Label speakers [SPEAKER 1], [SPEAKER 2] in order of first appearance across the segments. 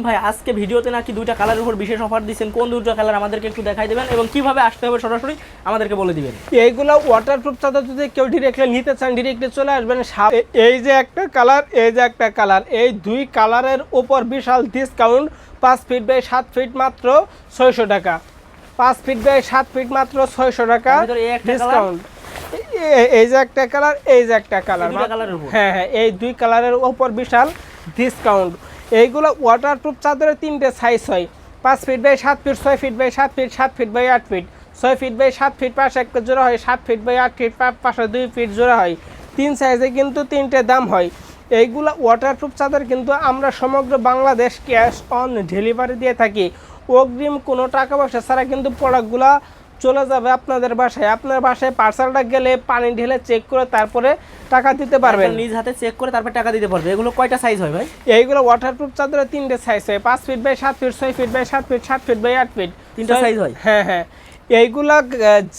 [SPEAKER 1] ভাই আজকে ভিডিওতে নাকি দুইটা কালারের উপর বিশেষ অফার দিচ্ছেন। কোন দুটো কালার আমাদেরকে একটু দেখাই দেবেন এবং কীভাবে আসতে হবে সরাসরি আমাদেরকে বলে দিবেন।
[SPEAKER 2] এইগুলো ওয়াটারপ্রুফ চাদর যদি কেউ ডিরেক্টলি নিতে চান ডিরেক্টলি চলে আসবেন এই যে একটা কালার এই যে একটা কালার এই দুই কালারের উপর বিশাল ডিসকাউন্ট পাঁচ ফিট বাই সাত ফিট মাত্র ছয়শো টাকা। পাঁচ ফিট বাই সাত ফিট মাত্র ছয়শো টাকা ডিসকাউন্ট এই যে একটা কালার এই যে একটা কালার? হ্যাঁ হ্যাঁ এই দুই কালারের উপর বিশাল ডিসকাউন্ট এইগুলো ওয়াটারপ্রুফ চাদরের তিনটে সাইজ হয়। পাঁচ ফিট বাই সাত ফিট ছয় ফিট বাই সাত ফিট সাত ফিট বাই আট ফিট ছয় ফিট বাই সাত ফিট পাশে একটা জোড়া হয়, সাত ফিট বাই আট ফিট পাশে দুই ফিট জোড়া হয়। তিন সাইজে কিন্তু তিনটে দাম হয়। এইগুলো ওয়াটারপ্রুফ চাদর কিন্তু আমরা সমগ্র বাংলাদেশ ক্যাশ অন ডেলিভারি দিয়ে থাকি। অগ্রিম কোনো টাকা পয়সা ছাড়া কিন্তু প্রোডাক্টগুলো চলে যাবে আপনাদের বাসায়। আপনার বাসায় পার্সেলটা গেলে পানি ঢেলে চেক করে তারপরে টাকা দিতে পারবেন।
[SPEAKER 1] নিজ হাতে চেক করে তারপরে টাকা দিতে পারবে। এগুলো কয়টা সাইজ হয় ভাই?
[SPEAKER 2] এইগুলো ওয়াটারপ্রুফ চাদরে তিনটে সাইজ হয়। পাঁচ ফিট বাই সাত ফিট ছয় ফিট বাই সাত ফিট সাত ফিট বাই আট ফিট
[SPEAKER 1] তিনটা সাইজ হয়?
[SPEAKER 2] হ্যাঁ হ্যাঁ। এইগুলা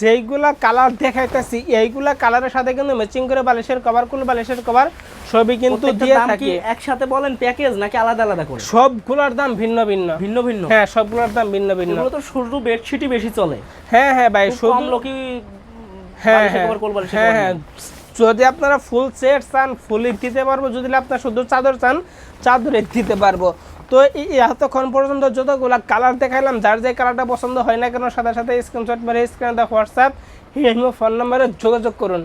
[SPEAKER 2] যেইগুলা কালার দেখাইতেছি এইগুলা কালারের সাথে কিন্তু ম্যাচিং করে বালিশের কভার কুল বালিশের কভার সবই কিন্তু দিয়ে থাকি।
[SPEAKER 1] একসাথে বলেন প্যাকেজ নাকি আলাদা আলাদা করে?
[SPEAKER 2] সবগুলোর দাম ভিন্ন ভিন্ন।
[SPEAKER 1] ভিন্ন ভিন্ন?
[SPEAKER 2] হ্যাঁ সবগুলোর দাম ভিন্ন ভিন্ন।
[SPEAKER 1] এগুলো তো শুধু বেডশিটই বেশি চলে।
[SPEAKER 2] হ্যাঁ হ্যাঁ ভাই
[SPEAKER 1] কম লোকই
[SPEAKER 2] হ্যাঁ হ্যাঁ হ্যাঁ হ্যাঁ। যদি আপনারা ফুল সেট চান ফুল ফুলই দিতে পারব, যদি আপনার শুধু চাদর চান, চাদর চাদরে দিতে পারব। তো এতক্ষণ পর্যন্ত যতগুলো কালার দেখাইলাম, যার যে কালারটা পছন্দ হয় না কেন, সাথে সাথে স্ক্রিনশট মেরে স্ক্রিনে হোয়াটসঅ্যাপ, এই ফোন নম্বরে যোগাযোগ করুন।